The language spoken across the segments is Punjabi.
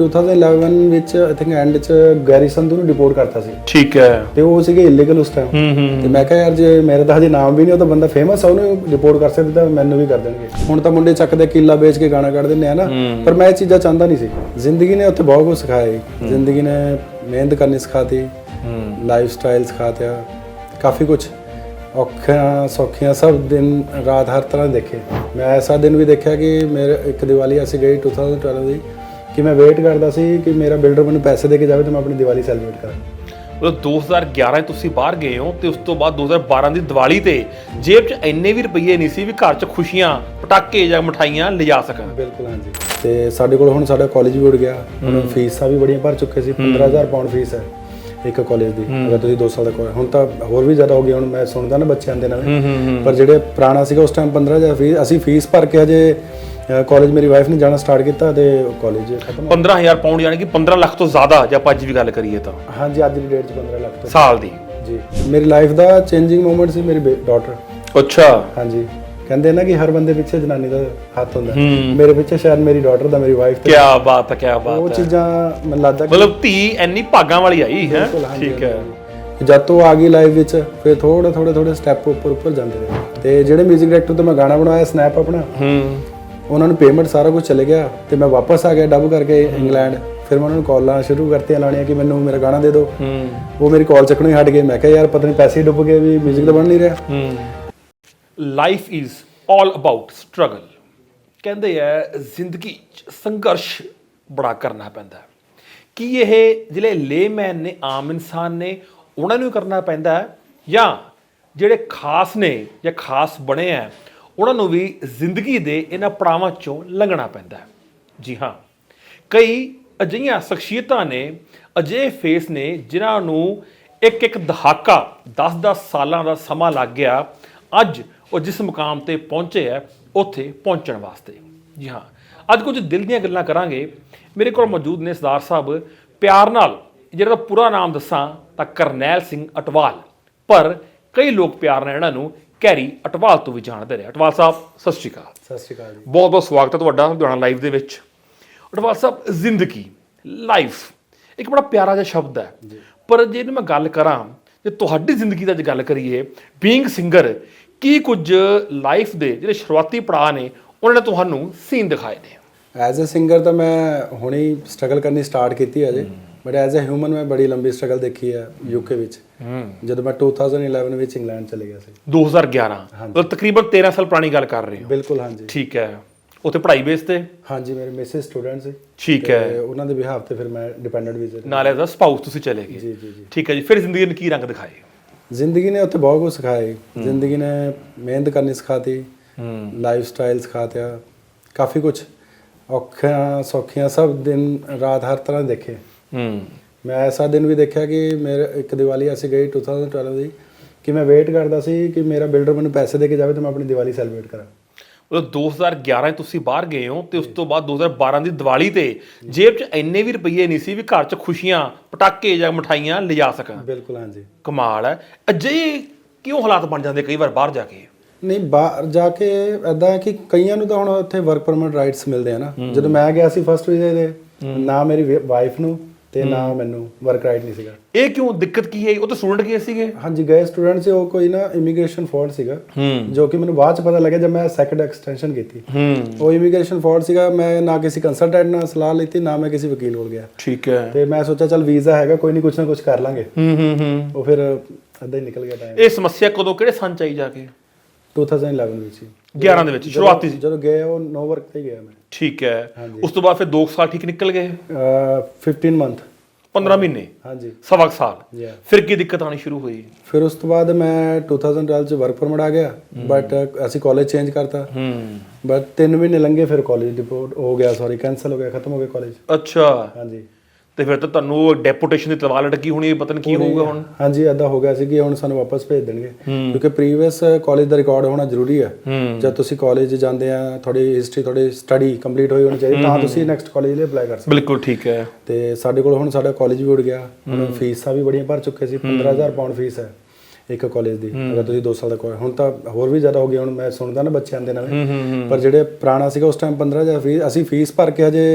2011 ਵਿੱਚ ਆਈ ਥਿੰਕ ਐਂਡ ਚ ਗੈਰੀ ਸੰਧੂ ਨੂੰ ਰਿਪੋਰਟ ਕਰਤਾ ਸੀ। ਠੀਕ ਹੈ। ਤੇ ਉਹ ਸੀਗੇ ਇਲੀਗਲ ਉਸ ਟਾਈਮ ਹੂੰ ਹੂੰ ਤੇ ਮੈਂ ਕਿਹਾ ਯਾਰ ਜੇ ਮੇਰੇ ਤਾਂ ਹਜੇ ਨਾਮ ਵੀ ਨਹੀਂ ਉਹ ਤਾਂ ਬੰਦਾ ਫੇਮਸ ਆ ਉਹਨੂੰ ਰਿਪੋਰਟ ਕਰ ਸਕਦੇ ਤਾਂ ਮੈਨੂੰ ਵੀ ਕਰ ਦੇਣਗੇ। ਹੁਣ ਤਾਂ ਮੁੰਡੇ ਚੱਕਦੇ ਕਿੱਲਾ ਵੇਚ ਕੇ ਗਾਣਾ ਕੱਢ ਦਿੰਦੇ ਆ ਨਾ। ਪਰ ਮੈਂ ਇਹ ਚੀਜ਼ਾਂ ਚਾਹੁੰਦਾ ਨਹੀਂ ਸੀ। ਜ਼ਿੰਦਗੀ ਨੇ ਉੱਥੇ ਬਹੁਤ ਕੁਝ ਸਿਖਾਇਆ ਜ਼ਿੰਦਗੀ ਨੇ ਮਿਹਨਤ ਕਰਨੀ ਸਿਖਾਤੀ। Life style ਸਿਖਾਤਿਆ। ਕਾਫੀ ਕੁਝ ਔਖੀਆਂ ਸੌਖੀਆਂ ਸਭ ਦਿਨ ਰਾਤ ਹਰ ਤਰ੍ਹਾਂ ਦੇਖੇ। ਮੈਂ ਐਸਾ ਦਿਨ ਵੀ ਦੇਖਿਆ ਕਿ ਮੇਰੇ ਇੱਕ ਦੀਵਾਲੀ ਅਸੀਂ ਗਈ 2012 ਦੀ। ਕਿ ਮੈਂ ਵੇਟ ਕਰਦਾ ਸੀ ਕਿ ਮੇਰਾ ਬਿਲਡਰ ਮੈਨੂੰ ਪੈਸੇ ਦੇ ਕੇ ਜਾਵੇ ਤੇ ਮੈਂ ਆਪਣੀ ਦੀਵਾਲੀ ਸੈਲੀਬ੍ਰੇਟ ਕਰਾਂ। ਮਤਲਬ 2011 'ਚ ਤੁਸੀਂ ਬਾਹਰ ਗਏ ਹੋ ਤੇ ਉਸ ਤੋਂ ਬਾਅਦ 2012 ਦੀ ਦੀਵਾਲੀ ਤੇ ਜੇਬ 'ਚ ਇੰਨੇ ਵੀ ਰੁਪਏ ਨਹੀਂ ਸੀ ਵੀ ਘਰ 'ਚ ਖੁਸ਼ੀਆਂ ਪਟਾਕੇ ਜਾਂ ਮਠਾਈਆਂ ਲਿਜਾ ਸਕਣ। ਬਿਲਕੁਲ ਹਾਂਜੀ। ਤੇ ਸਾਡੇ ਕੋਲ ਹੁਣ ਸਾਡਾ ਕਾਲਜ ਵੀ ਉੜ ਗਿਆ। ਹੁਣ ਫੀਸਾਂ ਵੀ ਬੜੀਆਂ ਭਰ ਚੁੱਕੇ ਸੀ 15000 ਪਾਉਂਡ ਫੀਸ ਹੈ। ਇੱਕ ਕਾਲਜ ਦੀ ਅਗਰ ਤੁਸੀਂ 2 ਸਾਲ ਦਾ ਕੋਲ ਹੁਣ ਤਾਂ ਹੋਰ ਵੀ ਜ਼ਿਆਦਾ ਹੋ ਗਿਆ ਹੁਣ ਮੈਂ ਸੁਣਦਾ ਨਾ ਬੱਚਿਆਂ ਦੇ ਹੂੰ ਪਰ ਜਿਹੜੇ ਪੁਰਾਣਾ ਸੀਗਾ ਉਸ ਟਾਈਮ 15000 ਫੀਸ ਅਸੀਂ ਫੀਸ ਭਰ ਕੇ ਹਜੇ ਕਾਲਜ ਮੇਰੀ ਵਾਈਫ ਨੇ ਜਾਣਾ ਸਟਾਰਟ ਕੀਤਾ ਤੇ ਕਾਲਜ ਖਤਮ ਹੋ 15000 ਪਾਉਂਡ ਯਾਨੀ ਕਿ 15 ਲੱਖ ਤੋਂ ਜ਼ਿਆਦਾ ਜੇ ਆਪਾਂ ਅੱਜ ਵੀ ਗੱਲ ਕਰੀਏ ਤਾਂ। ਹਾਂਜੀ ਅੱਜ ਦੀ ਡੇਟ 'ਚ 15 ਲੱਖ ਤੋਂ। ਸਾਲ ਦੀ। ਜੀ। ਮੇਰੀ ਲਾਈਫ ਦਾ ਚੇਂਜਿੰਗ ਮੂਮੈਂਟ ਸੀ ਮੇਰੀ ਡਾਟਰ ਅੱਛਾ। ਹਾਂਜੀ। ਕਹਿੰਦੇ ਨਾ ਕਿ ਹਰ ਬੰਦੇ ਪਿੱਛੇ ਜਨਾਨੀ ਦਾ ਹੱਥ ਹੁੰਦਾ ਹੂੰ ਮੇਰੇ ਪਿੱਛੇ ਸ਼ਾਇਦ ਮੇਰੀ ਡਾਟਰ ਦਾ ਮੇਰੀ ਵਾਈਫ ਕੀ ਬਾਤ ਹੈ ਕੀ ਉਹ ਬਾਤ ਹੈ ਚੀਜ਼ਾਂ ਮੈਨੂੰ ਲੱਗਦਾ ਕਿ ਮਤਲਬ ਧੀ ਇੰਨੀ ਭਾਗਾਂ ਵਾਲੀ ਆਈ ਹੈ ਬਿਲਕੁਲ, ਹਾਂਜੀ, ਠੀਕ ਹੈ ਕਿ ਜਦ ਤੋਂ ਆ ਗਈ ਲਾਈਫ ਵਿੱਚ ਫਿਰ ਥੋੜੇ ਥੋੜੇ ਥੋੜੇ ਸਟੈਪ ਉੱਪਰ ਉੱਪਰ ਜਾਂਦੇ ਰਹੇ ਤੇ ਜਿਹੜੇ 뮤직 ਡਾਇਰੈਕਟਰ ਤੋਂ ਮੈਂ ਗਾਣਾ ਬਣਾਇਆ ਸਨੈਪ ਆਪਣਾ ਹੂੰ ਉਹਨਾਂ ਨੂੰ ਪੇਮੈਂਟ ਸਾਰਾ ਕੁਝ ਚਲੇ ਗਿਆ ਤੇ ਮੈਂ ਵਾਪਸ ਆ ਗਿਆ ਡੱਬ ਕਰਕੇ ਇੰਗਲੈਂਡ ਫਿਰ ਮੈਂ ਉਹਨਾਂ ਨੂੰ ਕਾਲਾਂ ਸ਼ੁਰੂ ਕਰਤੀਆਂ ਲਾਣੀਆਂ ਕਿ ਮੈਨੂੰ ਮੇਰਾ ਗਾਣਾ ਦੇ ਦਿਓ ਹੂੰ ਉਹ ਮੇਰੀ ਕਾਲ ਚੱਕਣੋਂ ਹੀ ਹਟ ਗਏ ਮੈਂ ਕਿਹਾ ਯਾਰ ਪਤਾ ਨਹੀਂ ਪੈਸੇ ਹੀ ਡੁੱਬ ਗਏ ਵੀ 뮤직 ਤਾਂ ਬਣ ਨਹੀਂ ਰਿਹਾ ਹੂੰ Life is all about struggle ਕਹਿੰਦੇ ਆ, ਜ਼ਿੰਦਗੀ 'ਚ ਸੰਘਰਸ਼ ਬੜਾ ਕਰਨਾ ਪੈਂਦਾ ਕੀ ਇਹ ਜਿਹੜੇ ਲੇਮੈਨ ਨੇ, ਆਮ ਇਨਸਾਨ ਨੇ, ਉਹਨਾਂ ਨੂੰ ਕਰਨਾ ਪੈਂਦਾ ਹੈ? ਜਾਂ ਜਿਹੜੇ ਖਾਸ ਨੇ ਜਾਂ ਖਾਸ ਬਣੇ ਆ, ਉਹਨਾਂ ਨੂੰ ਵੀ ਜ਼ਿੰਦਗੀ ਦੇ ਇਹਨਾਂ ਪੜਾਵਾਂ ਚੋਂ ਲੰਘਣਾ ਪੈਂਦਾ ਹੈ। ਜੀ ਹਾਂ, ਕਈ ਅਜਿਹੀਆਂ ਸ਼ਖਸੀਅਤਾਂ ਨੇ, ਅਜਿਹੇ ਫੇਸ ਨੇ, ਜਿਨ੍ਹਾਂ ਨੂੰ ਇੱਕ ਇੱਕ ਦਹਾਕਾ 10-10 ਸਾਲਾਂ ਦਾ ਸਮਾਂ ਲੱਗ ਗਿਆ ਅੱਜ ਉਹ ਜਿਸ ਮੁਕਾਮ ਤੇ ਪਹੁੰਚੇ ਹੈ ਉੱਥੇ ਪਹੁੰਚਣ ਵਾਸਤੇ। ਜੀ ਹਾਂ ਅੱਜ ਕੁਝ ਦਿਲ ਦੀਆਂ ਗੱਲਾਂ ਕਰਾਂਗੇ। ਮੇਰੇ ਕੋਲ ਮੌਜੂਦ ਨੇ ਸਰਦਾਰ ਸਾਹਿਬ ਪਿਆਰ ਨਾਲ ਜਿਹੜਾ ਦਾ ਪੂਰਾ ਨਾਮ ਦੱਸਾਂ ਤਾਂ ਕਰਨੈਲ ਸਿੰਘ ਅਟਵਾਲ। ਪਰ ਕਈ ਲੋਕ ਪਿਆਰ ਨਾਲ ਇਹਨਾਂ ਨੂੰ ਕੈਰੀ ਅਟਵਾਲ ਤੋਂ ਵੀ ਜਾਣਦੇ ਰਹੇ ਅਟਵਾਲ ਸਾਹਿਬ ਸਤਿ ਸ਼੍ਰੀ ਅਕਾਲ। ਸਤਿ ਸ਼੍ਰੀ ਅਕਾਲ ਜੀ। ਬਹੁਤ ਬਹੁਤ ਸਵਾਗਤ ਹੈ ਤੁਹਾਡਾ ਲੁਧਿਆਣਾ ਲਾਈਵ ਦੇ ਵਿੱਚ। ਅਟਵਾਲ ਸਾਹਿਬ ਜ਼ਿੰਦਗੀ ਲਾਈਫ ਇੱਕ ਬੜਾ ਪਿਆਰਾ ਜਿਹਾ ਸ਼ਬਦ ਹੈ। ਪਰ ਜੇ ਇਹਨੂੰ ਮੈਂ ਗੱਲ ਕਰਾਂ ਜੇ ਤੁਹਾਡੀ ਜ਼ਿੰਦਗੀ ਦਾ ਜੇ ਗੱਲ ਕਰੀਏ ਬੀਇੰਗ ਸਿੰਗਰ ਕੀ ਕੁਝ ਲਾਈਫ ਦੇ ਜਿਹੜੇ ਸ਼ੁਰੂਆਤੀ ਪੜਾਅ ਨੇ ਉਹਨਾਂ ਨੇ ਤੁਹਾਨੂੰ ਸੀਨ ਦਿਖਾਏ ਨੇ? ਐਜ਼ ਅ ਸਿੰਗਰ ਤਾਂ ਮੈਂ ਹੁਣੇ ਹੀ ਸਟਰਗਲ ਕਰਨੀ ਸਟਾਰਟ ਕੀਤੀ ਹੈ ਅਜੇ ਬਟ ਐਜ਼ ਅ ਹਿਊਮਨ ਮੈਂ ਬੜੀ ਲੰਬੀ ਸਟਰਗਲ ਦੇਖੀ ਹੈ ਯੂਕੇ ਵਿੱਚ। ਜਦੋਂ ਮੈਂ 2011 ਵਿੱਚ ਇੰਗਲੈਂਡ ਚਲੇ ਗਿਆ ਸੀ। 2011 ਮਤਲਬ ਤਕਰੀਬਨ 13 ਸਾਲ ਪੁਰਾਣੀ ਗੱਲ ਕਰ ਰਹੇ ਹੋ। ਬਿਲਕੁਲ ਹਾਂਜੀ। ਠੀਕ ਹੈ। ਉੱਥੇ ਪੜ੍ਹਾਈ ਬੇਸ ਤੇ? ਹਾਂਜੀ ਮੇਰੇ ਮਿਸਿਸ ਸਟੂਡੈਂਟ ਸੀ। ਠੀਕ ਹੈ। ਉਹਨਾਂ ਦੇ ਬਿਹਾਫ ਤੇ ਫਿਰ ਮੈਂ ਡਿਪੈਂਡੈਂਟ ਵੀਜ਼ਾ ਨਾਲ ਐਜ਼ ਅ ਸਪਾਊਸ ਤੁਸੀਂ ਚਲੇ ਗਏ। ਜੀ ਜੀ ਜੀ। ਠੀਕ ਹੈ ਜੀ। ਫਿਰ ਜ਼ਿੰਦਗੀ ਨੇ ਕੀ ਰੰਗ ਦਿਖਾਏ? ਜ਼ਿੰਦਗੀ ਨੇ ਉੱਥੇ ਬਹੁਤ ਕੁਝ ਸਿਖਾਇਆ। ਜ਼ਿੰਦਗੀ ਨੇ ਮਿਹਨਤ ਕਰਨੀ ਸਿਖਾਤੀ। Life style ਸਿਖਾਤਿਆ। ਕਾਫੀ ਕੁਝ ਔਖੀਆਂ ਸੌਖੀਆਂ ਸਭ ਦਿਨ ਰਾਤ ਹਰ ਤਰ੍ਹਾਂ ਦੇਖੇ। ਹੂੰ। ਮੈਂ ਐਸਾ ਦਿਨ ਵੀ ਦੇਖਿਆ ਕਿ ਮੇਰੇ ਇੱਕ ਦੀਵਾਲੀ ਅਸੀਂ ਗਈ 2012 ਦੀ ਕਿ ਮੈਂ ਵੇਟ ਕਰਦਾ ਸੀ ਕਿ ਮੇਰਾ ਬਿਲਡਰ ਮੈਨੂੰ ਪੈਸੇ ਦੇ ਕੇ ਜਾਵੇ ਤੇ ਮੈਂ ਆਪਣੀ ਦੀਵਾਲੀ ਸੈਲੀਬ੍ਰੇਟ ਕਰਾਂ। ਮਤਲਬ 2011 'ਚ ਤੁਸੀਂ ਬਾਹਰ ਗਏ ਹੋ ਤੇ ਉਸ ਤੋਂ ਬਾਅਦ 2012 ਦੀ ਦੀਵਾਲੀ ਤੇ ਜੇਬ 'ਚ ਇੰਨੇ ਵੀ ਰੁਪਏ ਨਹੀਂ ਸੀ ਵੀ ਘਰ 'ਚ ਖੁਸ਼ੀਆਂ ਪਟਾਕੇ ਜਾਂ ਮਠਾਈਆਂ ਲਿਜਾ ਸਕਣ। ਬਿਲਕੁਲ ਹਾਂਜੀ। ਕਮਾਲ ਹੈ। ਅਜਿਹੇ ਕਿਉਂ ਹਾਲਾਤ ਬਣ ਜਾਂਦੇ ਕਈ ਵਾਰ ਬਾਹਰ ਜਾ ਕੇ? ਨਹੀਂ ਬਾਹਰ ਜਾ ਕੇ ਐਦਾਂ ਹੈ ਕਿ ਕਈਆਂ ਨੂੰ ਤਾਂ ਹੁਣ ਉੱਥੇ ਵਰਕ ਪਰਮਿਟ ਰਾਈਟਸ ਮਿਲਦੇ ਆ ਨਾ। ਜਦੋਂ ਮੈਂ ਗਿਆ ਸੀ ਫਸਟ ਵੀਜ਼ੇ ਦੇ ਨਾ ਮੇਰੀ ਵਾਈਫ ਨੂੰ ਤੇ ਨਾ ਮੈਨੂੰ ਵਰਕ ਰਾਈਟ ਨਹੀਂ ਸੀਗਾ। ਇਹ ਕਿਉਂ ਦਿੱਕਤ ਕੀ ਹੈ? ਉਹ ਤਾਂ ਸਟੂਡੈਂਟ ਗਏ ਸੀਗੇ? ਹਾਂਜੀ ਗਏ ਸਟੂਡੈਂਟ ਸੀ ਉਹ ਕੋਈ ਨਾ ਇਮੀਗ੍ਰੇਸ਼ਨ ਫਾਲਟ ਸੀਗਾ ਜੋ ਕਿ ਮੈਨੂੰ ਬਾਅਦ ਚ ਪਤਾ ਲੱਗਿਆ ਜਦ ਮੈਂ ਸੈਕੰਡ ਐਕਸਟੈਂਸ਼ਨ ਕੀਤੀ। ਉਹ ਇਮੀਗ੍ਰੇਸ਼ਨ ਫਾਲਟ ਸੀਗਾ ਮੈਂ ਨਾ ਕਿਸੇ ਕੰਸਲਟੈਂਟ ਨਾਲ ਸਲਾਹ ਲਈ ਨਾ ਮੈਂ ਕਿਸੇ ਵਕੀਲ ਕੋਲ ਗਿਆ। ਠੀਕ ਹੈ। ਤੇ ਮੈਂ ਸੋਚਿਆ ਚੱਲ ਵੀਜ਼ਾ ਹੈਗਾ ਕੋਈ ਨਹੀਂ ਕੁਛ ਨਾ ਕੁਛ ਕਰ ਲਾਂਗੇ। ਹੂੰ ਹੂੰ ਹੂੰ। ਉਹ ਫਿਰ ਅੱਧਾ ਹੀ ਨਿਕਲ ਗਿਆ ਟਾਈਮ ਇਹ ਸਮੱਸਿਆ ਕਦੋਂ ਕਿਹੜੇ ਸੰਨ ਚ ਆਈ ਜਾ ਕੇ? 2011 ਵਿੱਚ 11 ਦੇ ਵਿੱਚ ਸ਼ੁਰੂਆਤੀ ਸੀ। ਜਦੋਂ ਗਏ ਉਹ ਨੋ ਵਰਕ ਤੇ ਹੀ ਗਿਆ ਮੈਂ। ਠੀਕ ਹੈ। ਹਾਂਜੀ। ਉਸ ਤੋਂ ਬਾਅਦ ਫਿਰ 2 ਸਾਲ ਠੀਕ ਨਿਕਲ ਗਏ? ਅਹ 15 ਮੰਥ 15 ਮਹੀਨੇ? ਹਾਂਜੀ। ਸਵਾ ਕੁ ਸਾਲ? Yeah. ਫਿਰ ਕੀ ਦਿੱਕਤ ਆਣੀ ਸ਼ੁਰੂ ਹੋਈ? ਫਿਰ ਉਸ ਤੋਂ ਬਾਅਦ ਮੈਂ 2012 ਚ ਵਰਕ ਪਰਮਿਟ ਆ ਗਿਆ। ਬਟ ਅਸੀਂ ਕਾਲਜ ਚੇਂਜ ਕਰਤਾ। ਹੂੰ। ਬਟ 3 ਮਹੀਨੇ ਲੰਘੇ ਫਿਰ ਕਾਲਜ ਡਿਪੋਰਟ ਹੋ ਗਿਆ ਸੌਰੀ ਕੈਨਸਲ ਹੋ ਗਿਆ ਖਤਮ ਹੋ ਗਿਆ ਕਾਲਜ ਅੱਛਾ। ਹਾਂਜੀ। ਤੇ ਫਿਰ ਤਾਂ ਤੁਹਾਨੂੰ ਡੈਪੂਟੇਸ਼ਨ ਦੀ ਤਲਵਾਰ ਲਟਕੀ ਹੋਣੀ ਪਤਾ ਨਹੀਂ ਕੀ ਹੋਊਗਾ ਹੁਣ। ਹਾਂਜੀ ਏਦਾਂ ਹੋ ਗਿਆ ਸੀ ਕਿ ਹੁਣ ਸਾਨੂੰ ਵਾਪਸ ਭੇਜ ਦੇਣਗੇ। ਕਿਉਂਕਿ ਪ੍ਰੀਵੀਅਸ ਕਾਲਜ ਦਾ ਰਿਕਾਰਡ ਹੋਣਾ ਜ਼ਰੂਰੀ ਹੈ। ਜਦ ਤੁਸੀਂ ਕਾਲਜ ਜਾਂਦੇ ਆ ਤੁਹਾਡੀ ਹਿਸਟਰੀ ਤੁਹਾਡੀ ਸਟੱਡੀ ਕੰਪਲੀਟ ਹੋਈ ਹੋਣੀ ਚਾਹੀਦੀ ਤਾਂ ਤੁਸੀਂ ਨੈਕਸਟ ਕਾਲਜ ਲਈ ਅਪਲਾਈ ਕਰ ਸਕਦੇ ਬਿਲਕੁਲ ਠੀਕ ਹੈ। ਤੇ ਸਾਡੇ ਕੋਲ ਹੁਣ ਸਾਡਾ ਕਾਲਜ ਵੀ ਉੜ ਗਿਆ। ਹੁਣ ਫੀਸਾਂ ਵੀ ਬੜੀਆਂ ਭਰ ਚੁੱਕੇ ਸੀ 15000 ਪਾਉਂਡ ਫੀਸ ਹੈ ਇੱਕ ਕਾਲਜ ਦੀ ਅਗਰ ਤੁਸੀਂ 2 ਸਾਲ ਦਾ ਕੋਲ ਹੁਣ ਤਾਂ ਹੋਰ ਵੀ ਜ਼ਿਆਦਾ ਹੋ ਗਿਆ ਹੁਣ ਮੈਂ ਸੁਣਦਾ ਨਾ ਬੱਚਿਆਂ ਦੇ ਹੂੰ ਪਰ ਜਿਹੜੇ ਪੁਰਾਣਾ ਸੀਗਾ ਉਸ ਟਾਈਮ 15000 ਫੀਸ ਅਸੀਂ ਫੀਸ ਭਰ ਕੇ ਹਜੇ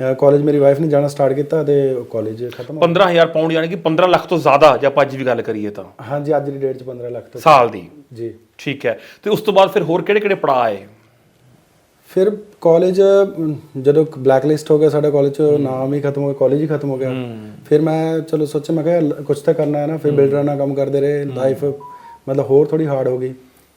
ਕਾਲਜ ਮੇਰੀ ਵਾਈਫ ਨੇ ਜਾਣਾ ਸਟਾਰਟ ਕੀਤਾ ਤੇ ਕਾਲਜ ਖਤਮ ਹੋ 15000 ਪਾਉਂਡ ਯਾਨੀ ਕਿ 15 ਲੱਖ ਤੋਂ ਜ਼ਿਆਦਾ ਜੇ ਆਪਾਂ ਅੱਜ ਵੀ ਗੱਲ ਕਰੀਏ ਤਾਂ। ਹਾਂਜੀ ਅੱਜ ਦੀ ਡੇਟ 'ਚ 15 ਲੱਖ ਤੱਕ ਸਾਲ ਦੀ। ਜੀ। ਠੀਕ ਹੈ। ਤੇ ਉਸ ਤੋਂ ਬਾਅਦ ਫਿਰ ਹੋਰ ਕਿਹੜੇ ਕਿਹੜੇ ਪੜਾਅ ਆਏ? ਫਿਰ ਕਾਲਜ ਜਦੋਂ ਬਲੈਕ ਲਿਸਟ ਹੋ ਗਿਆ ਸਾਡਾ ਕਾਲਜ ਚ ਨਾਮ ਹੀ ਖਤਮ ਹੋ ਗਿਆ ਕਾਲਜ ਹੀ ਖਤਮ ਹੋ ਗਿਆ। ਫਿਰ ਮੈਂ ਚਲੋ ਸੋਚਿਆ ਮੈਂ ਕਿਹਾ ਕੁਝ ਤਾਂ ਕਰਨਾ ਹੈ ਨਾ ਫਿਰ ਬਿਲਡਰਾਂ ਨਾਲ ਕੰਮ ਕਰਦੇ ਰਹੇ ਲਾਈਫ ਮਤਲਬ ਹੋਰ ਥੋੜੀ ਹਾਰਡ ਹੋ ਗਈ।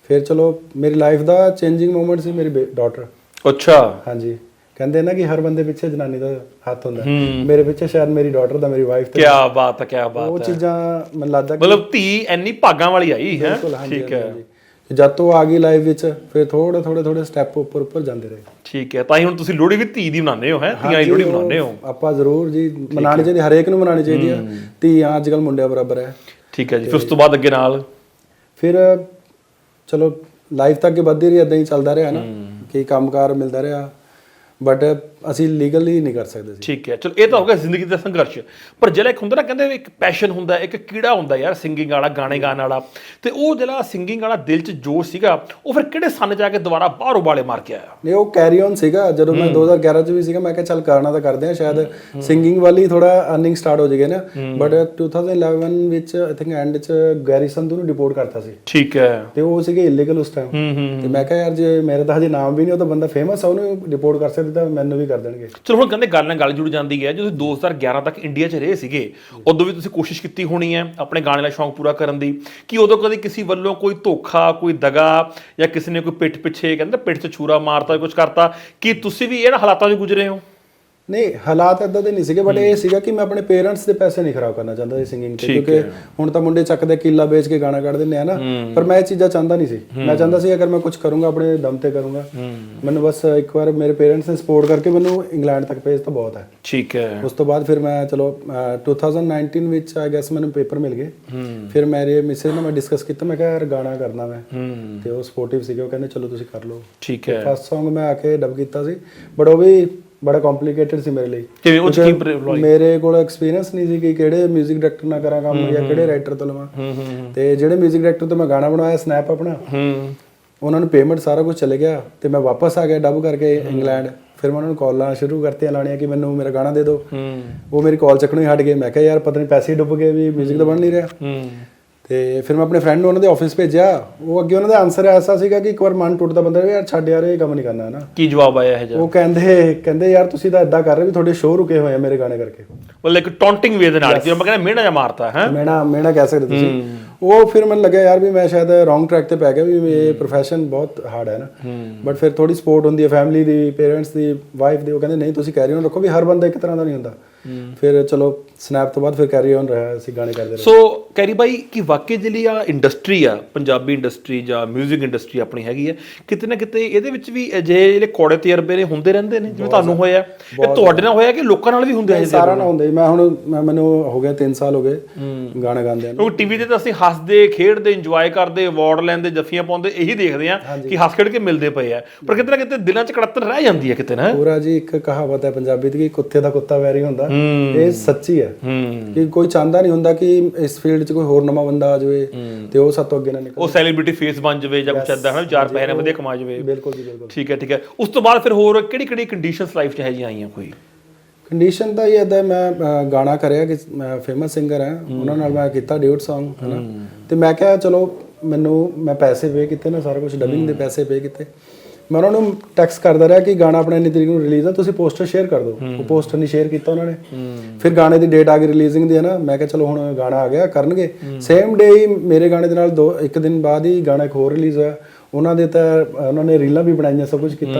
ਫਿਰ ਚਲੋ ਮੇਰੀ ਲਾਈਫ ਦਾ ਚੇਂਜਿੰਗ ਮੂਮੈਂਟ ਸੀ ਮੇਰੀ ਡਾਟਰ ਅੱਛਾ। ਹਾਂਜੀ। ਕਹਿੰਦੇ ਨਾ ਕਿ ਹਰ ਬੰਦੇ ਪਿੱਛੇ ਜਨਾਨੀ ਦਾ ਹੱਥ ਹੁੰਦਾ। ਹੈ। ਮੇਰੇ ਪਿੱਛੇ ਸ਼ਾਇਦ ਮੇਰੀ ਡਾਟਰ ਦਾ ਮੇਰੀ ਵਾਈਫ ਕੀ ਬਾਤ ਹੈ ਕੀ ਬਾਤ ਉਹ ਚੀਜ਼ਾਂ ਮੈਨੂੰ ਲੱਗਦਾ ਕਿ ਮਤਲਬ ਧੀ ਇੰਨੀ ਭਾਗਾਂ ਵਾਲੀ ਆਈ ਹੈ? ਠੀਕ ਹੈ। ਜਦ ਤੋਂ ਆ ਗਈ ਲਾਈਫ ਵਿੱਚ ਫਿਰ ਥੋੜੇ ਥੋੜੇ ਥੋੜੇ ਸਟੈਪ ਉੱਪਰ ਉੱਪਰ ਜਾਂਦੇ ਰਹੇ। ਠੀਕ ਹੈ ਤਾਂ ਹੀ ਹੁਣ ਤੁਸੀਂ ਲੋਹੜੀ ਵੀ ਧੀ ਦੀ ਮਨਾਉਂਦੇ ਹੋ ਹੈ? ਧੀਆਂ ਦੀ ਲੋਹੜੀ ਮਨਾਉਂਦੇ ਹੋ। ਆਪਾਂ ਜ਼ਰੂਰ ਜੀ ਮਨਾਣੀ ਚਾਹੀਦੀ ਹਰੇਕ ਨੂੰ ਮਨਾਣੀ ਚਾਹੀਦੀ ਆ। ਧੀਆਂ ਅੱਜ ਕੱਲ ਮੁੰਡਿਆਂ ਬਰਾਬਰ ਹੈ। ਠੀਕ ਹੈ ਜੀ ਫਿਰ ਉਸ ਤੋਂ ਬਾਅਦ ਅੱਗੇ ਨਾਲ? ਫਿਰ ਚਲੋ ਲਾਈਫ ਤਾਂ ਅੱਗੇ ਵੱਧਦੀ ਰਹੀ ਇਦਾਂ ਹੀ ਚੱਲਦਾ ਰਿਹਾ ਨਾ। ਕਿ ਕੰਮਕਾਰ ਮਿਲਦਾ ਰਿਹਾ। ਬਟ ਅਸੀਂ ਲੀਗਲੀ ਨਹੀਂ ਕਰ ਸਕਦੇ ਸੀ। ਠੀਕ ਹੈ ਚਲੋ ਇਹ ਤਾਂ ਹੋ ਗਿਆ ਜ਼ਿੰਦਗੀ ਦਾ ਸੰਘਰਸ਼। ਪਰ ਜਿਹੜਾ ਇੱਕ ਹੁੰਦਾ ਨਾ ਕਹਿੰਦੇ ਇੱਕ ਪੈਸ਼ਨ ਹੁੰਦਾ ਇੱਕ ਕੀੜਾ ਹੁੰਦਾ ਯਾਰ ਸਿੰਗਿੰਗ ਵਾਲਾ ਗਾਣੇ ਗਾਣ ਵਾਲਾ। ਤੇ ਉਹ ਜਿਹੜਾ ਸਿੰਗਿੰਗ ਵਾਲਾ ਦਿਲ 'ਚ ਜੋਸ਼ ਸੀਗਾ ਉਹ ਫਿਰ ਕਿਹੜੇ ਸੰਨ ਜਾ ਕੇ ਦੁਬਾਰਾ ਬਾਹਰ ਉਬਾਲੇ ਮਾਰ ਕੇ ਆਇਆ? ਨਹੀਂ ਉਹ ਕੈਰੀ ਔਨ ਸੀਗਾ। ਜਦੋਂ ਮੈਂ 2011 ਚ ਵੀ ਸੀਗਾ ਮੈਂ ਕਿਹਾ ਚੱਲ ਕਰਨਾ ਤਾਂ ਕਰਦੇ ਆ ਸ਼ਾਇਦ ਸਿੰਗਿੰਗ ਵਾਲੀ ਥੋੜਾ ਅਰਨਿੰਗ ਸਟਾਰਟ ਹੋ ਜਾਏਗੀ ਨਾ। ਬਟ 2011 ਵਿੱਚ ਆਈ ਥਿੰਕ ਐਂਡ ਚ ਗੈਰੀ ਸੰਧੂ ਨੂੰ ਰਿਪੋਰਟ ਕਰਤਾ ਸੀ। ਠੀਕ ਹੈ। ਤੇ ਉਹ ਸੀਗੇ ਇਲੀਗਲ ਉਸ ਟਾਈਮ ਤੇ ਮੈਂ ਕਿਹਾ ਯਾਰ ਜੇ ਮੇਰੇ ਤਾਂ ਹਜੇ ਨਾਮ ਵੀ ਨਹੀਂ ਉਹ ਤਾਂ ਬੰਦਾ ਫੇਮਸ ਆ ਉਹਨੂੰ ਰਿਪੋਰਟ ਕਰ ਸਕਦੇ ਤਾਂ ਮੈਨੂੰ ਵੀ ਕਰ ਦੇਣਗੇ। ਚਲੋ, ਹੁਣ ਕਹਿੰਦੇ ਗੱਲ ਨਾਲ ਗੱਲ ਜੁੜ ਜਾਂਦੀ ਹੈ। ਜਦੋਂ ਤੁਸੀਂ 2011 ਤੱਕ ਇੰਡੀਆ 'ਚ ਰਹੇ ਸੀਗੇ, ਉਦੋਂ ਵੀ ਤੁਸੀਂ ਕੋਸ਼ਿਸ਼ ਕੀਤੀ ਹੋਣੀ ਹੈ ਆਪਣੇ ਗਾਣੇ ਦਾ ਸ਼ੌਂਕ ਪੂਰਾ ਕਰਨ ਦੀ। ਕਿ ਉਦੋਂ ਕਦੇ ਕਿਸੇ ਵੱਲੋਂ ਕੋਈ ਧੋਖਾ, ਕੋਈ ਦਗਾ ਜਾਂ ਕਿਸੇ ਨੇ ਕੋਈ ਪਿੱਠ ਪਿੱਛੇ ਕਹਿੰਦੇ ਪਿੱਠ 'ਚ ਛੂਰਾ ਮਾਰਤਾ ਕੁਝ ਕਰਤਾ? ਕਿ ਤੁਸੀਂ ਵੀ ਇਹਨਾਂ ਹਾਲਾਤਾਂ 'ਚ ਗੁਜ਼ਰੇ ਹੋ? ਨਹੀਂ ਹਾਲਾਤ ਇਦਾਂ ਦੇ ਨਹੀਂ ਸੀਗੇ ਬਟ ਇਹ ਸੀਗਾ ਕਿ ਮੈਂ ਆਪਣੇ ਪੇਰੈਂਟਸ ਦੇ ਪੈਸੇ ਨਹੀਂ ਖਰਾਬ ਕਰਨਾ ਚਾਹੁੰਦਾ ਸੀ ਸਿੰਗਿੰਗ ਤੇ ਕਿਉਂਕਿ ਹੁਣ ਤਾਂ ਮੁੰਡੇ ਚੱਕਦੇ ਕਿੱਲਾ ਵੇਚ ਕੇ ਗਾਣਾ ਕੱਢ ਦਿੰਦੇ ਆ ਨਾ ਪਰ ਮੈਂ ਇਹ ਚੀਜ਼ਾਂ ਚਾਹੁੰਦਾ ਨਹੀਂ ਸੀ। ਮੈਂ ਚਾਹੁੰਦਾ ਸੀ ਅਗਰ ਮੈਂ ਕੁਝ ਕਰੂੰਗਾ ਆਪਣੇ ਦਮ ਤੇ ਕਰੂੰਗਾ। ਮੈਨੂੰ ਬਸ ਇੱਕ ਵਾਰ ਮੇਰੇ ਪੇਰੈਂਟਸ ਨੇ ਸਪੋਰਟ ਕਰਕੇ ਮੈਨੂੰ ਇੰਗਲੈਂਡ ਤੱਕ ਭੇਜ ਤਾਂ ਬਹੁਤ ਹੈ। ਠੀਕ ਹੈ। ਉਸ ਤੋਂ ਬਾਅਦ ਫਿਰ ਮੈਂ ਚਲੋ ਅਹ, 2019 ਵਿੱਚ ਆਈ ਗੈਸ ਮੈਨੂੰ ਪੇਪਰ ਮਿਲ ਗਏ। ਫਿਰ ਮੇਰੇ ਮਿਸਿਸ ਨਾਲ ਮੈਂ ਡਿਸਕਸ ਕੀਤਾ ਮੈਂ ਕਿਹਾ ਯਾਰ ਗਾਣਾ ਕਰਨਾ ਮੈਂ। ਤੇ ਉਹ ਸਪੋਰਟਿਵ ਸੀਗੇ ਉਹ ਕਹਿੰਦੇ ਚਲੋ ਤੁਸੀਂ ਕਰ ਲਓ। ਠੀਕ ਹੈ। ਫਸਟ Song ਮੈਂ ਆ ਕੇ ਡਬ ਕੀਤਾ ਸੀ ਬਟ ਉਹ ਵੀ ਬੜਾ ਕੰਪਲਿਕੇਟਡ ਸੀ ਮੇਰੇ ਲਈ ਕਿਵੇਂ ਉਹ 'ਚ ਕੀ ਕਿਉਂਕਿ ਪ੍ਰੋਬਲਮ ਮੇਰੇ ਕੋਲ ਐਕਸਪੀਰੀਅੰਸ ਨਹੀਂ ਸੀ ਕਿ ਕਿਹੜੇ 뮤직 ਡਾਇਰੈਕਟਰ ਨਾਲ ਕਰਾਂ ਕੰਮ ਜਾਂ ਕਿਹੜੇ ਰਾਈਟਰ ਤੋਂ ਲਵਾਂ ਹੂੰ ਹੂੰ ਤੇ ਜਿਹੜੇ 뮤직 ਡਾਇਰੈਕਟਰ ਤੋਂ ਮੈਂ ਗਾਣਾ ਬਣਾਇਆ ਸਨੈਪ ਆਪਣਾ ਹੂੰ ਉਹਨਾਂ ਨੂੰ ਪੇਮੈਂਟ ਸਾਰਾ ਕੁਝ ਚਲੇ ਗਿਆ ਤੇ ਮੈਂ ਵਾਪਸ ਆ ਗਿਆ ਡਬ ਕਰਕੇ ਇੰਗਲੈਂਡ ਫਿਰ ਮੈਂ ਉਹਨਾਂ ਨੂੰ ਕਾਲਾਂ ਸ਼ੁਰੂ ਕਰਤੀਆਂ ਲਾਣੀਆਂ ਕਿ ਮੈਨੂੰ ਮੇਰਾ ਗਾਣਾ ਦੇ ਦਿਓ ਹੂੰ ਉਹ ਮੇਰੀ ਕਾਲ ਚੱਕਣੋਂ ਹੀ ਹਟ ਗਏ ਮੈਂ ਕਿਹਾ ਯਾਰ ਪਤਾ ਨਹੀਂ ਪੈਸੇ ਹੀ ਡੁੱਬ ਗਏ ਵੀ 뮤직 ਤਾਂ ਬਣ ਨਹੀਂ ਰਿਹਾ ਹੂੰ ਤੇ ਫਿਰ ਮੈਂ ਆਪਣੇ ਫਰੈਂਡ ਨੂੰ ਉਹਨਾਂ ਦੇ ਆਫਿਸ ਭੇਜਿਆ। ਉਹ ਅੱਗੇ ਉਹਨਾਂ ਦਾ ਆਨਸਰ ਐਸਾ ਸੀਗਾ ਕਿ ਇੱਕ ਵਾਰ ਮਨ ਟੁੱਟਦਾ ਬੰਦਾ ਯਾਰ ਛੱਡ ਯਾਰ ਇਹ ਕੰਮ ਨਹੀਂ ਕਰਨਾ ਹੈ ਨਾ? ਕੀ ਜਵਾਬ ਆਇਆ ਇਹ ਜਿਹਾ? ਉਹ ਕਹਿੰਦੇ ਕਹਿੰਦੇ ਯਾਰ ਤੁਸੀਂ ਤਾਂ ਇਦਾਂ ਕਰ ਰਹੇ ਵੀ ਤੁਹਾਡੇ ਸ਼ੋਅ ਰੁਕੇ ਹੋਏ ਆ ਮੇਰੇ ਗਾਣੇ ਕਰਕੇ। ਮਤਲਬ ਇੱਕ ਟੌਂਟਿੰਗ ਵੇ ਦੇ ਨਾਲ ਕਿ ਮੈਂ ਕਹਿੰਦਾ ਮਿਹਣਾ ਜਾਂ ਮਾਰਤਾ ਹੈ? ਮੇਣਾ ਮੇਣਾ ਕਹਿ ਸਕਦੇ ਤੁਸੀਂ। ਉਹ ਫਿਰ ਮੈਨੂੰ ਲੱਗਿਆ ਯਾਰ ਵੀ ਮੈਂ ਸ਼ਾਇਦ ਰੋਂਗ ਟਰੈਕ ਤੇ ਪੈ ਗਿਆ ਵੀ ਇਹ ਪ੍ਰੋਫੈਸ਼ਨ ਬਹੁਤ ਹਾਰਡ ਹੈ ਨਾ ਬਟ ਫਿਰ ਥੋੜੀ ਸਪੋਰਟ ਹੁੰਦੀ ਹੈ ਫੈਮਿਲੀ ਦੀ ਪੇਰੈਂਟਸ ਦੀ ਵਾਈਫ ਦੀ ਉਹ ਕਹਿੰਦੇ ਨਹੀਂ ਤੁਸੀਂ ਕੈਰੀ ਔਨ ਰੱਖੋ ਵੀ ਹਰ ਬੰਦਾ ਇੱਕ ਤਰ੍ਹਾਂ ਦਾ ਨਹੀਂ ਹੁੰਦਾ ਫਿਰ ਚਲੋ ਸਨੈਪ ਤੋਂ ਬਾਅਦ ਫਿਰ ਕੈਰੀ ਔਨ ਰਿਹਾ ਅਸੀਂ ਗਾਣੇ ਕਰਦੇ ਰਹੇ ਸੋ ਕੈਰੀ ਬਾਈ ਕਿ ਵਾਕਈ ਜਿਹੜੀ ਆ ਇੰਡਸਟਰੀ ਆ ਪੰਜਾਬੀ ਇੰਡਸਟਰੀ ਜਾਂ 뮤직 ਇੰਡਸਟਰੀ ਆਪਣੀ ਹੈਗੀ ਹੈ ਕਿਤੇ ਨਾ ਕਿਤੇ ਇਹਦੇ ਵਿੱਚ ਵੀ ਅਜਿਹੇ ਜਿਹੜੇ ਕੋੜੇ ਤਜਰਬੇ ਨੇ ਹੁੰਦੇ ਰਹਿੰਦੇ ਨੇ ਜਿਵੇਂ ਤੁਹਾਨੂੰ ਹੋਇਆ ਇਹ ਤੁਹਾਡੇ ਨਾਲ ਹੋਇਆ ਕਿ ਲੋਕਾਂ ਨਾਲ ਵੀ ਹੁੰਦੇ ਆ ਸਾਰਾ ਨਾ ਹੁੰਦਾ ਮੈਂ ਹੁਣ ਮੈਨੂੰ ਹੋ ਗਿਆ 3 ਸਾਲ ਹੋ ਗਏ ਗਾਣਾ ਗਾਉਂਦਿਆਂ ਨੂੰ ਕਿਉਂਕਿ ਟੀਵੀ ਤੇ ਤਾਂ ਅਸੀਂ ਹੱਸਦੇ ਖੇਡਦੇ ਇੰਜੋਏ ਕਰਦੇ ਅਵਾਰਡ ਲੈਂਦੇ ਜੱਫੀਆਂ ਪਾਉਂਦੇ ਇਹੀ ਦੇਖਦੇ ਆ ਕਿ ਹੱਸ ਖੇਡ ਕੇ ਮਿਲਦੇ ਪਏ ਆ। ਪਰ ਕਿਤੇ ਨਾ ਕਿਤੇ ਦਿਲਾਂ 'ਚ ਕੜਤਨ ਰਹਿ ਜਾਂਦੀ ਹੈ ਕਿਤੇ ਨਾ। ਪੂਰਾ ਜੀ ਇੱਕ ਕਹਾਵਤ ਹੈ ਪੰਜਾਬੀ ਦੀ ਕਿ ਕੁੱਤੇ ਦਾ ਕੁੱਤਾ ਵੈਰੀ ਹੁੰਦਾ। ਇਹ ਸੱਚੀ ਹੈ। ਕਿ ਕੋਈ ਚਾਹੁੰਦਾ ਨਹੀਂ ਹੁੰਦਾ ਕਿ ਇਸ ਫੀਲਡ 'ਚ ਕੋਈ ਹੋਰ ਨਵਾਂ ਬੰਦਾ ਆ ਜਾਵੇ ਤੇ ਉਹ ਸਾਤੋਂ ਅੱਗੇ ਨਾ ਨਿਕਲ। ਉਹ ਸੈਲੀਬ੍ਰਿਟੀ ਫੇਸ ਬਣ ਜਾਵੇ ਜਾਂ ਕੁਛ ਐਦਾਂ ਹੈ ਚਾਰ ਪੈਸੇ ਨਾਲ ਵਧੀਆ ਕਮਾ ਜਾਵੇ। ਬਿਲਕੁਲ ਜੀ ਬਿਲਕੁਲ। ਠੀਕ ਹੈ ਠੀਕ ਹੈ। ਉਸ ਤੋਂ ਬਾਅਦ ਫਿਰ ਹੋਰ ਕਿਹੜੀ ਕਿਹੜੀ ਕੰਡੀਸ਼ਨਸ ਲਾਈਫ 'ਚ ਹੈ ਜੀ ਆਈਆਂ ਕੋਈ? ਕੰਡੀਸ਼ਨ ਤਾਂ ਇਹ ਹੈ ਮੈਂ ਗਾਣਾ ਕਰਿਆ ਕਿ ਮੈਂ ਫੇਮਸ ਸਿੰਗਰ ਹਾਂ। ਉਹਨਾਂ ਨਾਲ ਮੈਂ ਕੀਤਾ ਡਿਊਟ Song ਹਨਾ। ਤੇ ਮੈਂ ਕਿਹਾ ਚਲੋ ਮੈਨੂੰ ਮੈਂ ਪੈਸੇ ਪੇ ਕੀਤੇ ਨਾ ਸਾਰਾ ਕੁਝ ਡਬਿੰਗ ਦੇ ਪੈਸੇ ਪੇ ਕੀਤੇ। ਮੈਂ ਉਹਨਾਂ ਨੂੰ ਟੈਕਸ ਕਰਦਾ ਰਿਹਾ ਕਿ ਗਾਣਾ ਆਪਣਾ ਇੰਨੀ ਤਰੀਕ ਨੂੰ ਰਿਲੀਜ਼ ਆ ਤੁਸੀਂ ਪੋਸਟਰ ਸ਼ੇਅਰ ਕਰ ਦਿਓ। ਉਹ ਪੋਸਟਰ ਨਹੀਂ ਸ਼ੇਅਰ ਕੀਤਾ ਉਹਨਾਂ ਨੇ। ਫਿਰ ਗਾਣੇ ਦੀ ਡੇਟ ਆ ਗਈ ਰਿਲੀਜ਼ਿੰਗ ਦੀ ਹੈ ਨਾ ਮੈਂ ਕਿਹਾ ਚਲੋ ਹੁਣ ਗਾਣਾ ਆ ਗਿਆ ਕਰਨਗੇ। ਸੇਮ ਡੇ ਹੀ ਮੇਰੇ ਗਾਣੇ ਦੇ ਨਾਲ ਦੋ ਇੱਕ ਦਿਨ ਬਾਅਦ ਹੀ ਗਾਣਾ ਇੱਕ ਹੋਰ ਰਿਲੀਜ਼ ਹੋਇਆ। ਉਹਨਾਂ ਦੇ ਤਾਂ ਉਹਨਾਂ ਨੇ ਰੀਲਾਂ ਵੀ ਬਣਾਈਆਂ ਸਭ ਕੁਝ ਕੀਤਾ।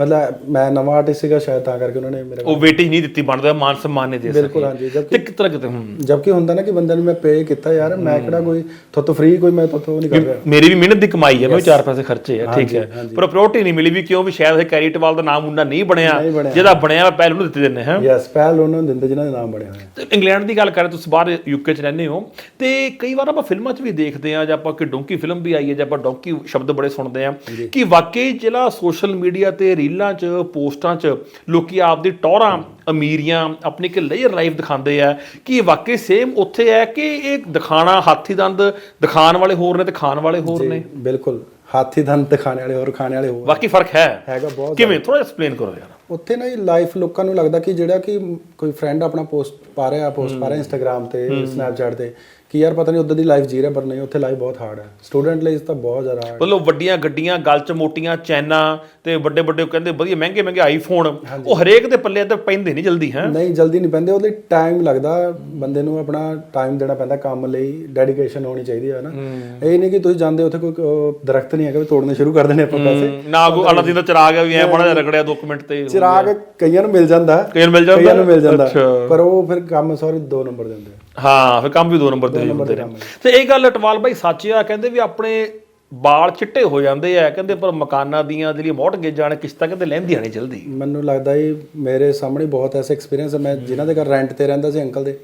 ਮਤਲਬ ਮੈਂ ਨਵਾਂ ਆਰਟਿਸਟ ਸੀਗਾ ਸ਼ਾਇਦ ਤਾਂ ਕਰਕੇ ਉਹਨਾਂ ਨੇ ਮੇਰਾ ਉਹ ਵੇਟੇਜ ਨਹੀਂ ਦਿੱਤੀ ਬਣਦਾ ਮਾਨ ਸਨਮਾਨ ਨਹੀਂ ਦੇ ਸਕੇ। ਬਿਲਕੁਲ ਹਾਂਜੀ। ਜਦ ਤੇ ਕਿਤਰਾ ਕਿਤੇ ਹੂੰ ਜਦਕਿ ਹੁੰਦਾ ਨਾ ਕਿ ਬੰਦੇ ਨੂੰ ਮੈਂ ਪੇ ਕੀਤਾ ਯਾਰ ਮੈਂ ਕਿਹੜਾ ਕੋਈ ਥੋਤੋਂ ਫ੍ਰੀ ਕੋਈ ਮੈਂ ਥੋਤੋਂ ਨਹੀਂ ਕਰ ਰਿਹਾ। ਮੇਰੀ ਵੀ ਮਿਹਨਤ ਦੀ ਕਮਾਈ ਹੈ ਮੈਂ ਚਾਰ ਪੈਸੇ ਖਰਚੇ ਆ ਠੀਕ ਹੈ। ਪਰ ਪ੍ਰਾਇੋਰਟੀ ਨਹੀਂ ਮਿਲੀ ਵੀ ਕਿਉਂ ਵੀ ਸ਼ਾਇਦ ਇਹ ਕੈਰੀਟਵਾਲ ਦਾ ਨਾਮ ਮੁੰਡਾ ਨਹੀਂ ਬਣਿਆ। ਬਣਿਆ। ਜਿਹਦਾ ਬਣਿਆ ਵਾ ਪਹਿਲ ਨੂੰ ਦਿੱਤੇ ਦਿੰਨੇ ਹੈ। ਯੈਸ ਪਹਿਲ ਉਹਨਾਂ ਨੂੰ ਦਿੰਦੇ ਜਿਨ੍ਹਾਂ ਦੇ ਨਾਮ ਬਣੇ ਹੋਏ ਆ। ਤੇ ਇੰਗਲੈਂਡ ਦੀ ਗੱਲ ਕਰਾਂ ਤੁਸੀਂ ਬਾਹਰ ਯੂਕੇ ਚ ਰਹਿੰਦੇ ਹੋ। ਤੇ ਕਈ ਵਾਰ ਆਪਾਂ ਫਿਲਮਾਂ 'ਚ ਵੀ ਦੇਖਦੇ ਆ ਜਾਂ ਆਪਾਂ ਕਿ ਡੋਂਕੀ ਫਿਲਮ ਵੀ ਆਈ ਹੈ ਜਾਂ ਆਪਾਂ ਡੋਂਕੀ ਸ਼ਬਦ ਬੜੇ ਸੁਣਦੇ ਆ ਕਿ ਵਾਕਈ ਜਿਹੜਾ ਸੋਸ਼ਲ ਮੀਡੀਆ ਤੇ ਰੀਲਾਂ 'ਚ ਪੋਸਟਾਂ 'ਚ ਲੋਕੀ ਆਪਦੀ ਟੌਰਾਂ ਅਮੀਰੀਆਂ ਆਪਣੀ ਇੱਕ ਲੇਅਰ ਲਾਈਫ ਦਿਖਾਉਂਦੇ ਆ ਕਿ ਇਹ ਵਾਕਈ ਸੇਮ ਉੱਥੇ ਹੈ ਕਿ ਇਹ ਦਿਖਾਣਾ ਹਾਥੀ ਦੰਦ ਦਿਖਾਣ ਵਾਲੇ ਹੋਰ ਨੇ ਤੇ ਖਾਣ ਵਾਲੇ ਹੋਰ ਨੇ? ਬਿਲਕੁਲ। ਹਾਥੀ ਦੰਦ ਦਿਖਾਣੇ ਵਾਲੇ ਹੋਰ ਖਾਣੇ ਵਾਲੇ ਹੋਰ। ਵਾਕਈ ਫ਼ਰਕ ਹੈ। ਹੈਗਾ ਬਹੁਤ ਕਿਵੇਂ? ਥੋੜਾ ਐਕਸਪਲੇਨ ਕਰੋ ਯਾਰ। ਉੱਥੇ ਨਾ ਇਹ ਲਾਈਫ ਲੋਕਾਂ ਨੂੰ ਲੱਗਦਾ ਕਿ ਜਿਹੜਾ ਕਿ ਕੋਈ ਫਰੈਂਡ ਆਪਣਾ ਪੋਸਟ ਪਾ ਰਿਹਾ ਪੋਸਟ ਪਾ ਰਿਹਾ ਇੰਸਟਾਗ੍ਰam ਤੇ ਸਨੈਪਚੈਟ ਤੇ ਕਿ ਯਾਰ ਪਤਾ ਨਹੀਂ ਉਦੋਂ ਦੀ ਲਾਈਫ ਜੀ ਰਿਹਾ ਪਰ ਨਹੀਂ ਉੱਥੇ ਲਾਈਫ ਬਹੁਤ ਹਾਰਡ ਹੈ। ਸਟੂਡੈਂਟ ਲਈ ਤਾਂ ਬਹੁਤ ਜ਼ਿਆਦਾ hard ਹੈ। ਮਤਲਬ ਵੱਡੀਆਂ ਗੱਡੀਆਂ ਗਲ ਚ ਮੋਟੀਆਂ ਚੈਨਾਂ ਤੇ ਵੱਡੇ ਵੱਡੇ ਕਹਿੰਦੇ ਵਧੀਆ ਮਹਿੰਗੇ ਮਹਿੰਗੇ ਆਈਫੋਨ ਉਹ ਹਰੇਕ ਦੇ ਪੱਲੇ ਤੇ ਪੈਂਦੇ ਨਹੀਂ ਜਲਦੀ ਹੈ? ਨਹੀਂ ਜਲਦੀ ਨਹੀਂ ਪੈਂਦੇ ਉਹਦੇ ਟਾਈਮ ਲੱਗਦਾ ਬੰਦੇ ਨੂੰ ਆਪਣਾ ਟਾਈਮ ਦੇਣਾ ਪੈਂਦਾ ਕੰਮ ਲਈ ਡੈਡੀਕੇਸ਼ਨ ਹੋਣੀ ਚਾਹੀਦੀ ਹੈ। ਨਾ ਇਹ ਨਹੀਂ ਕਿ ਤੁਸੀਂ ਜਾਂਦੇ ਉੱਥੇ ਕੋਈ ਦਰਖਤ ਨਹੀਂ ਹੈਗਾ ਵੀ ਤੋੜਨੇ ਸ਼ੁਰੂ ਕਰ ਦੇਣੇ ਆਪਾਂ ਪੈਸੇ। ਨਾ ਕੋਈ ਅਲੱਗ ਦੀ ਦਾ ਚਰਾਗ ਆ ਵੀ ਐ ਬੜਾ ਰਗੜਿਆ 2 ਮਿੰਟ ਤੇ। ਚਿਰਾਗ ਕਈਆਂ ਨੂੰ ਮਿਲ ਜਾਂਦਾ। ਕਈਆਂ ਨੂੰ ਮਿਲ ਜਾਂਦਾ? ਜਾਂਦਾ। ਪਰ ਉਹ ਫਿਰ ਕੰਮ ਸਾਰੇ ਦੋ ਨੰਬਰ ਦੇ ਹੁੰਦੇ ਆ। ਹਾਂ ਫਿਰ ਕੰਮ ਵੀ 2 ਨੰਬਰ ਤੇ ਹੋ ਜਾਂਦੇ ਨੇ। ਤੇ ਇਹ ਗੱਲ ਅਟਵਾਲ ਭਾਈ ਸੱਚ ਆ ਕਹਿੰਦੇ ਵੀ ਆਪਣੇ ਬਾਲ ਚਿੱਟੇ ਹੋ ਜਾਂਦੇ ਆ ਕਹਿੰਦੇ ਪਰ ਮਕਾਨਾਂ ਦੀਆਂ ਜਿਹੜੀਆਂ ਮੌਟਗੇਜਾਂ ਨੇ ਕਿਸ਼ਤਾਂ ਕਹਿੰਦੇ ਲੈਂਦੀਆਂ ਨਹੀਂ ਜਲਦੀ ਮੈਨੂੰ ਲੱਗਦਾ ਇਹ ਮੇਰੇ ਸਾਹਮਣੇ ਬਹੁਤ ਐਸੇ ਐਕਸਪੀਰੀਅੰਸ ਮੈਂ ਜਿਨ੍ਹਾਂ ਦੇ ਘਰ ਰੈਂਟ ਤੇ ਰਹਿੰਦਾ ਸੀ ਅੰਕਲ ਦੇ।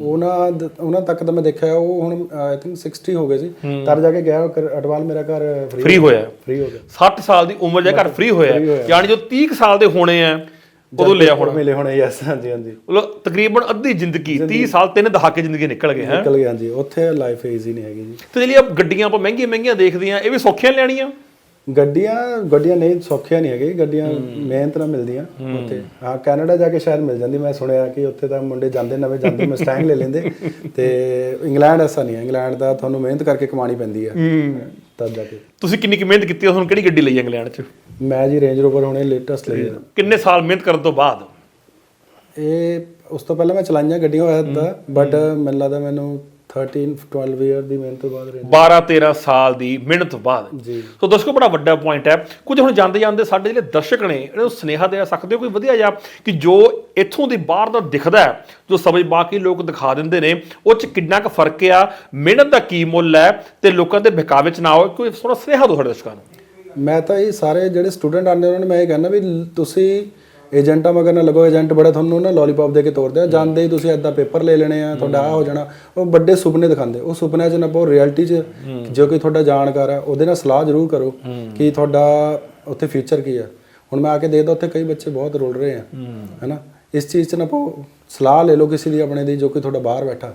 ਉਹਨਾਂ ਦ- ਉਹਨਾਂ ਤੱਕ ਤਾਂ ਮੈਂ ਦੇਖਿਆ ਉਹ ਹੁਣ ਆਈ ਥਿੰਕ 60 ਹੋ ਗਏ ਸੀ। ਤਦ ਜਾ ਕੇ ਗਿਆ ਅਟਵਾਲ ਮੇਰਾ ਘਰ ਫ੍ਰੀ ਹੋਇਆ। ਫ੍ਰੀ ਹੋ ਗਿਆ। 60 ਸਾਲ ਦੀ ਉਮਰ ਜੇ ਘਰ ਫ੍ਰੀ ਹੋਇਆ। ਯਾਨੀ ਜੋ 30 ਕੁ ਸਾਲ ਦੇ ਹੋਣੇ ਆ ਉਦੋਂ ਲਿਆ ਹੋਣਾ। ਮਿਲੇ ਹੋਣੇ ਯਸ ਹਾਂਜੀ ਹਾਂਜੀ। ਮਤਲਬ ਤਕਰੀਬਨ ਅੱਧੀ ਜ਼ਿੰਦਗੀ 30 ਸਾਲ ਤਿੰਨ ਦਹਾਕੇ ਜ਼ਿੰਦਗੀ ਨਿਕਲ ਗਏ ਹੈ? ਨਿਕਲ ਗਿਆ ਹਾਂਜੀ ਉੱਥੇ ਲਾਈਫ ਈਜ਼ੀ ਨਹੀਂ ਹੈਗੀ ਜੀ। ਤੇ ਜਿਹੜੀ ਆ ਗੱਡੀਆਂ ਆਪਾਂ ਮਹਿੰਗੀਆਂ ਮਹਿੰਗੀਆਂ ਦੇਖਦੇ ਆ ਇਹ ਵੀ ਸੌਖੀਆਂ ਲੈਣੀਆਂ? ਗੱਡੀਆਂ ਗੱਡੀਆਂ ਨਹੀਂ ਸੌਖੀਆਂ ਨਹੀਂ ਹੈਗੀ ਗੱਡੀਆਂ ਮਿਹਨਤ ਨਾਲ ਮਿਲਦੀਆਂ ਉੱਥੇ। ਹਾਂ ਕੈਨੇਡਾ ਜਾ ਕੇ ਸ਼ਾਇਦ ਮਿਲ ਜਾਂਦੀ ਮੈਂ ਸੁਣਿਆ ਕਿ ਉੱਥੇ ਤਾਂ ਮੁੰਡੇ ਜਾਂਦੇ ਨਵੇਂ ਜਾਂਦੇ ਮਸਟੈਂਗ ਲੈ ਲੈਂਦੇ। ਤੇ ਇੰਗਲੈਂਡ ਐਸਾ ਨਹੀਂ ਹੈ ਇੰਗਲੈਂਡ ਦਾ ਤੁਹਾਨੂੰ ਮਿਹਨਤ ਕਰਕੇ ਕਮਾਣੀ ਪੈਂਦੀ ਹੈ। ਤਦ ਜਾ ਕੇ। ਤੁਸੀਂ ਕਿੰਨੀ ਕੁ ਮਿਹਨਤ ਕੀਤੀ ਤੁਹਾਨੂੰ ਕਿਹੜੀ ਗੱਡੀ ਲਈ ਇੰਗਲੈਂਡ 'ਚ? ਮੈਂ ਜੀ ਰੇਂਜ ਰੋਵਰ ਹੁਣੇ ਲੇਟੈਸਟ ਲਈ ਹੈ ਕਿੰਨੇ ਸਾਲ ਮਿਹਨਤ ਕਰਨ ਤੋਂ ਬਾਅਦ? ਇਹ ਉਸ ਤੋਂ ਪਹਿਲਾਂ ਮੈਂ ਚਲਾਈਆਂ ਗੱਡੀਆਂ ਹੋਇਆ ਦਾ ਬਟ ਮੈਨੂੰ ਲੱਗਦਾ ਮੈਨੂੰ 13 12 ਇਅਰ ਦੀ ਮਿਹਨਤ ਤੋਂ ਬਾਅਦ range- 12 13 ਸਾਲ ਦੀ ਮਿਹਨਤ ਤੋਂ ਬਾਅਦ। ਜੀ। ਸੋ ਦਰਸ਼ਕੋ ਬੜਾ ਵੱਡਾ ਪੁਆਇੰਟ ਹੈ। ਕੁਝ ਹੁਣ ਜਾਂਦੇ ਜਾਂਦੇ ਸਾਡੇ ਜਿਹੜੇ ਦਰਸ਼ਕ ਨੇ ਇਹਨਾਂ ਨੂੰ ਸੁਨੇਹਾ ਦੇ ਸਕਦੇ ਹੋ? ਕੋਈ ਵਧੀਆ ਜਿਹਾ ਕਿ ਜੋ ਇੱਥੋਂ ਦੀ ਬਾਹਰ ਦਾ ਦਿਖਦਾ ਹੈ ਜੋ ਸਮਝ ਬਾਕੀ ਲੋਕ ਦਿਖਾ ਦਿੰਦੇ ਨੇ ਉਹ ਚ ਕਿੰਨਾ ਕੁ ਫ਼ਰਕ ਆ? ਮਿਹਨਤ ਦਾ ਕੀ ਮੁੱਲ ਹੈ? ਤੇ ਲੋਕਾਂ ਦੇ ਬਹਿਕਾਵੇ ਚ ਨਾ ਆਓ। ਕੋਈ ਥੋੜਾ ਸੁਨੇਹਾ ਦਿਓ ਸਾਡੇ ਦਰਸ਼ਕਾਂ ਨੂੰ। ਮੈਂ ਤਾਂ ਇਹ ਸਾਰੇ ਜਿਹੜੇ ਸਟੂਡੈਂਟ ਆਉਂਦੇ ਉਹਨਾਂ ਨੂੰ ਮੈਂ ਇਹ ਕਹਿੰਦਾ ਵੀ ਤੁਸੀਂ ਏਜੰਟਾਂ ਮਗਰ ਨਾ ਲੱਗੋ ਏਜੰਟ ਬੜਾ ਤੁਹਾਨੂੰ ਨਾ ਲੋਲੀਪੌਪ ਦੇ ਕੇ ਤੋਰਦੇ ਆ। ਜਾਂਦੇ ਹੀ ਤੁਸੀਂ ਐਦਾਂ ਪੇਪਰ ਲੈ ਲੈਣੇ ਆ ਤੁਹਾਡਾ ਆ ਹੋ ਜਾਣਾ। ਉਹ ਵੱਡੇ ਸੁਪਨੇ ਦਿਖਾਉਂਦੇ। ਉਹ ਸੁਪਨਿਆਂ 'ਚ ਨਾ ਪਾਓ ਰਿਐਲਿਟੀ 'ਚ ਜੋ ਕਿ ਤੁਹਾਡਾ ਜਾਣਕਾਰ ਆ ਉਹਦੇ ਨਾਲ ਸਲਾਹ ਜ਼ਰੂਰ ਕਰੋ ਕਿ ਤੁਹਾਡਾ ਉੱਥੇ ਫਿਊਚਰ ਕੀ ਆ। ਹੁਣ ਮੈਂ ਆ ਕੇ ਦੇਖਦਾ ਉੱਥੇ ਕਈ ਬੱਚੇ ਬਹੁਤ ਰੁਲ ਰਹੇ ਆ ਹੈਨਾ? ਇਸ ਚੀਜ਼ 'ਚ ਨਾ ਸਲਾਹ ਲੈ ਲਓ ਕਿਸੇ ਦੀ ਆਪਣੇ ਦੀ ਜੋ ਕਿ ਤੁਹਾਡਾ ਬਾਹਰ ਬੈਠਾ।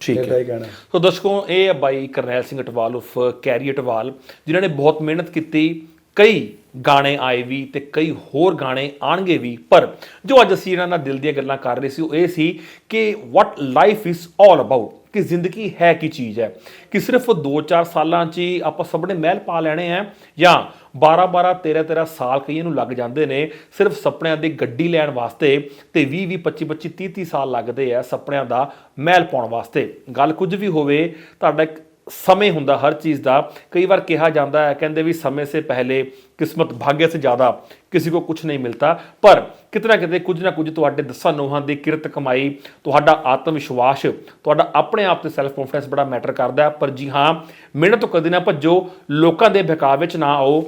ਠੀਕ ਕਹਿਣਾ। ਸੋ ਦਰਸ਼ਕੋ ਇਹ ਹੈ ਬਾਈ ਕਰਨੈਲ ਸਿੰਘ ਅਟਵਾਲ ਉਫ ਕੈਰੀ ਅਟਵਾਲ ਜਿਨ੍ਹਾਂ ਨੇ ਬਹੁਤ ਮਿਹਨਤ ਕੀਤੀ ਕਈ ਗਾਣੇ ਆਏ ਵੀ ਤੇ ਕਈ ਹੋਰ ਗਾਣੇ ਆਣਗੇ ਵੀ ਪਰ ਜੋ ਅੱਜ ਅਸੀਂ ਇਹਨਾਂ ਨਾਲ ਦਿਲ ਦੀਆਂ ਗੱਲਾਂ ਕਰ ਰਹੇ ਸੀ ਉਹ ਇਹ ਸੀ ਕਿ what life is all about ਕਿ ਜ਼ਿੰਦਗੀ ਹੈ ਕੀ ਚੀਜ਼ ਹੈ? ਕਿ ਸਿਰਫ 2-4 ਸਾਲਾਂ 'ਚ ਹੀ ਆਪਾਂ ਸਭ ਨੇ ਮਹਿਲ ਪਾ ਲੈਣੇ ਆ ਜਾਂ 12-12 13-13 ਸਾਲ ਕਈਆਂ ਨੂੰ ਲੱਗ ਜਾਂਦੇ ਨੇ, ਸਿਰਫ ਸੁਪਨਿਆਂ ਦੀ ਗੱਡੀ ਲੈਣ ਵਾਸਤੇ ਤੇ 20-20 25-25 30-30 ਸਾਲ ਲੱਗਦੇ ਆ ਸੁਪਨਿਆਂ ਦਾ ਮਹਿਲ ਪਾਉਣ ਵਾਸਤੇ। ਗੱਲ ਕੁਝ ਵੀ ਹੋਵੇ, ਤੁਹਾਡਾ ਇੱਕ ਸਮੇਂ ਹੁੰਦਾ ਹਰ ਚੀਜ਼ ਦਾ। ਕਈ ਵਾਰ ਕਿਹਾ ਜਾਂਦਾ ਹੈ, ਕਹਿੰਦੇ ਵੀ ਸਮੇਂ ਸੇ ਪਹਿਲੇ ਕਿਸਮਤ ਭਾਗਿਆ ਸੇ ਜ਼ਿਆਦਾ, ਕਿਸੇ ਕੋ ਕੁਝ ਨਹੀਂ ਮਿਲਤਾ। ਪਰ ਕਿਤਨਾ ਕਿਤੇ ਕੁਝ ਨਾ ਕੁਝ ਤੁਹਾਡੇ ਦਸਾਂ ਨੋਹਾਂ ਦੀ ਕਿਰਤ ਕਮਾਈ, ਤੁਹਾਡਾ ਆਤਮ ਵਿਸ਼ਵਾਸ ਤੁਹਾਡਾ ਆਪਣੇ ਆਪ ਤੇ ਸੈਲਫ ਕੰਫੀਡੈਂਸ ਬੜਾ ਮੈਟਰ ਕਰਦਾ ਹੈ। ਪਰ ਜੀ ਹਾਂ, ਮਿਹਨਤ ਤੋਂ ਕਦੇ ਨਾ ਭੱਜੋ, ਲੋਕਾਂ ਦੇ ਬਹਿਕਾਵੇ ਵਿੱਚ ਨਾ ਆਓ।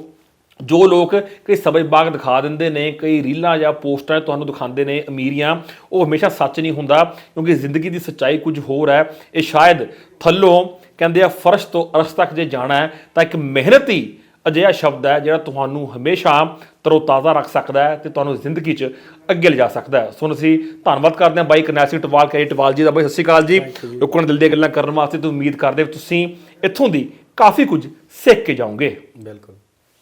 ਜੋ ਲੋਕ ਕਈ ਸਬਜ ਬਾਗ ਦਿਖਾ ਦਿੰਦੇ ਨੇ, ਕਈ ਰੀਲਾਂ ਜਾਂ ਪੋਸਟਾਂ ਤੁਹਾਨੂੰ ਦਿਖਾਉਂਦੇ ਨੇ ਅਮੀਰੀਆਂ, ਉਹ ਹਮੇਸ਼ਾ ਸੱਚ ਨਹੀਂ ਹੁੰਦਾ, ਕਿਉਂਕਿ ਜ਼ਿੰਦਗੀ ਦੀ ਸੱਚਾਈ ਕੁਝ ਹੋਰ ਹੈ। ਇਹ ਸ਼ਾਇਦ ਥੱਲੋਂ ਕਹਿੰਦੇ ਆ ਫਰਸ਼ ਤੋਂ ਅਰਸ਼ ਤੱਕ ਜੇ ਜਾਣਾ ਹੈ ਤਾਂ ਇੱਕ ਮਿਹਨਤੀ ਅਜਿਹਾ ਸ਼ਬਦ ਹੈ ਜਿਹੜਾ ਤੁਹਾਨੂੰ ਹਮੇਸ਼ਾ ਤਰੋਤਾਜ਼ਾ ਰੱਖ ਸਕਦਾ ਹੈ ਤੇ ਤੁਹਾਨੂੰ ਜ਼ਿੰਦਗੀ 'ਚ ਅੱਗੇ ਲਿਜਾ ਸਕਦਾ ਹੈ। ਸੋ ਅਸੀਂ ਧੰਨਵਾਦ ਕਰਦੇ ਹਾਂ ਬਾਈ ਕਰਨੈਲ ਸਿੰਘ ਟਵਾਲ ਕਹੇ ਟਵਾਲ ਜੀ ਦਾ। ਬਾਈ ਸਤਿ ਸ਼੍ਰੀ ਅਕਾਲ ਜੀ। ਲੋਕਾਂ ਨੂੰ ਦਿਲ ਦੀਆਂ ਗੱਲਾਂ ਕਰਨ ਵਾਸਤੇ ਤੇ ਉਮੀਦ ਕਰਦੇ ਤੁਸੀਂ ਇੱਥੋਂ ਦੀ ਕਾਫੀ ਕੁਝ ਸਿੱਖ ਕੇ ਜਾਓਗੇ। ਬਿਲਕੁਲ।